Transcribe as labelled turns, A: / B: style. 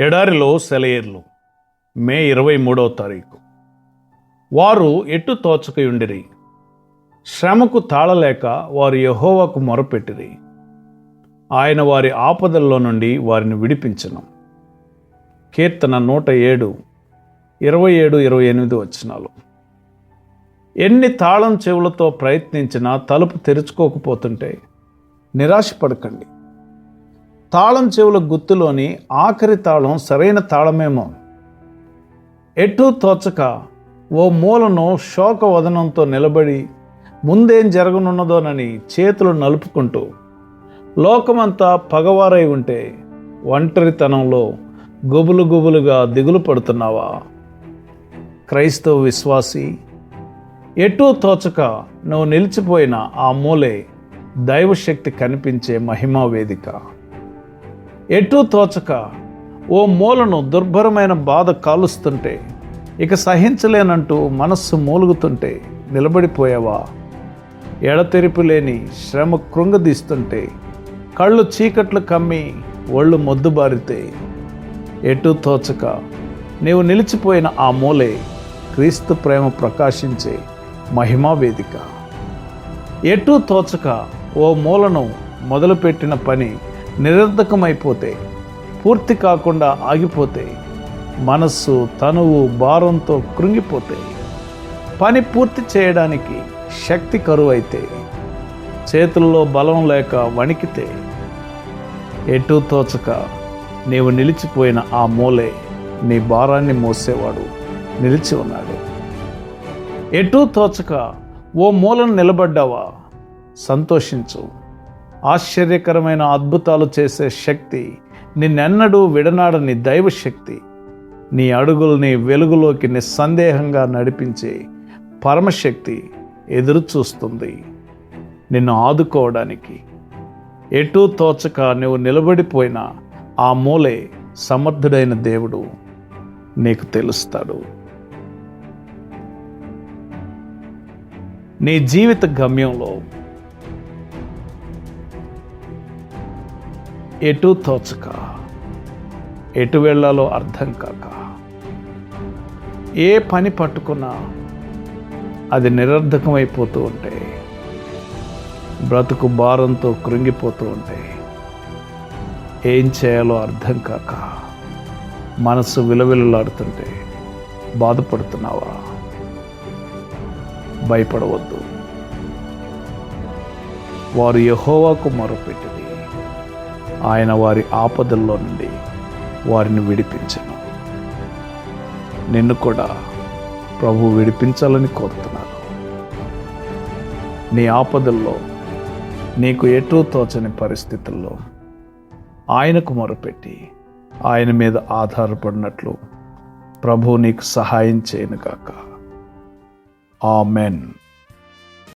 A: ఎడారిలో సెలయేర్లు. మే ఇరవై మూడవ తారీఖు. వారు ఎట్టు తోచకయుండిరి? శ్రమకు తాళలేక వారు యహోవాకు మొరపెట్టిరి. ఆయన వారి ఆపదల్లో నుండి వారిని విడిపించను. కీర్తన నూట ఏడు ఇరవై ఏడు ఇరవై ఎనిమిది వచ్చినాలు ఎన్ని తాళం చెవులతో ప్రయత్నించినా తలుపు తెరుచుకోకపోతుంటే నిరాశపడకండి. తాళం చెవుల గుత్తులోని ఆఖరి తాళం సరైన తాళమేమో. ఎటూ తోచక ఓ మూలను శోకవదనంతో నిలబడి ముందేం జరగనున్నదోనని చేతులు నలుపుకుంటూ లోకమంతా పగవారై ఉంటే ఒంటరితనంలో గుబులు గుబులుగా దిగులు పడుతున్నావా? క్రైస్తవ విశ్వాసి ఎటూ తోచక నువ్వు నిలిచిపోయిన ఆ మూలే దైవశక్తి కనిపించే మహిమా వేదిక. ఎటూ తోచక ఓ మూలను దుర్భరమైన బాధ కాలుస్తుంటే ఇక సహించలేనంటూ మనస్సు మూలుగుతుంటే నిలబడిపోయావా? ఎడతెరిపి లేని శ్రమ కృంగదీస్తుంటే కళ్ళు చీకట్లు కమ్మి ఒళ్ళు మొద్దుబారితే ఎటూ తోచక నీవు నిలిచిపోయిన ఆ మూలే క్రీస్తు ప్రేమ ప్రకాశించే మహిమా వేదిక. ఎటూ తోచక ఓ మూలను మొదలుపెట్టిన పని నిరర్ధకమైపోతే పూర్తి కాకుండా ఆగిపోతే మనస్సు తనువు భారంతో కృంగిపోతే పని పూర్తి చేయడానికి శక్తి కరువైతే చేతుల్లో బలం లేక వణికితే ఎటూ తోచక నీవు నిలిచిపోయిన ఆ మూలే నీ భారాన్ని మోసేవాడు నిలిచి ఉన్నాడు. ఎటూ తోచక ఓ మూలను నిలబడ్డావా? సంతోషించు. ఆశ్చర్యకరమైన అద్భుతాలు చేసే శక్తి నిన్నెన్నడూ విడనాడని దైవశక్తి నీ అడుగుల్ని వెలుగులోకి నిస్సందేహంగా నడిపించే పరమశక్తి ఎదురు చూస్తుంది. నిన్ను ఆదుకోవడానికి ఎటూ తోచక నువ్వు నిలబడిపోయిన ఆ మూలే సమర్థుడైన దేవుడు నీకు తెలుస్తాడు. నీ జీవిత గమ్యంలో ఎటు తోచక ఎటు వెళ్ళాలో అర్థం కాక ఏ పని పట్టుకున్నా అది నిరర్ధకమైపోతూ ఉంటే బ్రతుకు భారంతో కృంగిపోతూ ఉంటే ఏం చేయాలో అర్థం కాక మనసు విలవిలలాడుతుంటే బాధపడుతున్నావా? భయపడవద్దు. వారు యహోవాకు మొరపెట్టి. ఆయన వారి ఆపదల్లో నుండి వారిని విడిపించను. నిన్ను కూడా ప్రభు విడిపించాలని కోరుతున్నాను. నీ ఆపదల్లో నీకు ఎటూ తోచని పరిస్థితుల్లో ఆయనకు మొరపెట్టి ఆయన మీద ఆధారపడినట్లు ప్రభు నీకు సహాయం చేయను కాక ఆమెన్.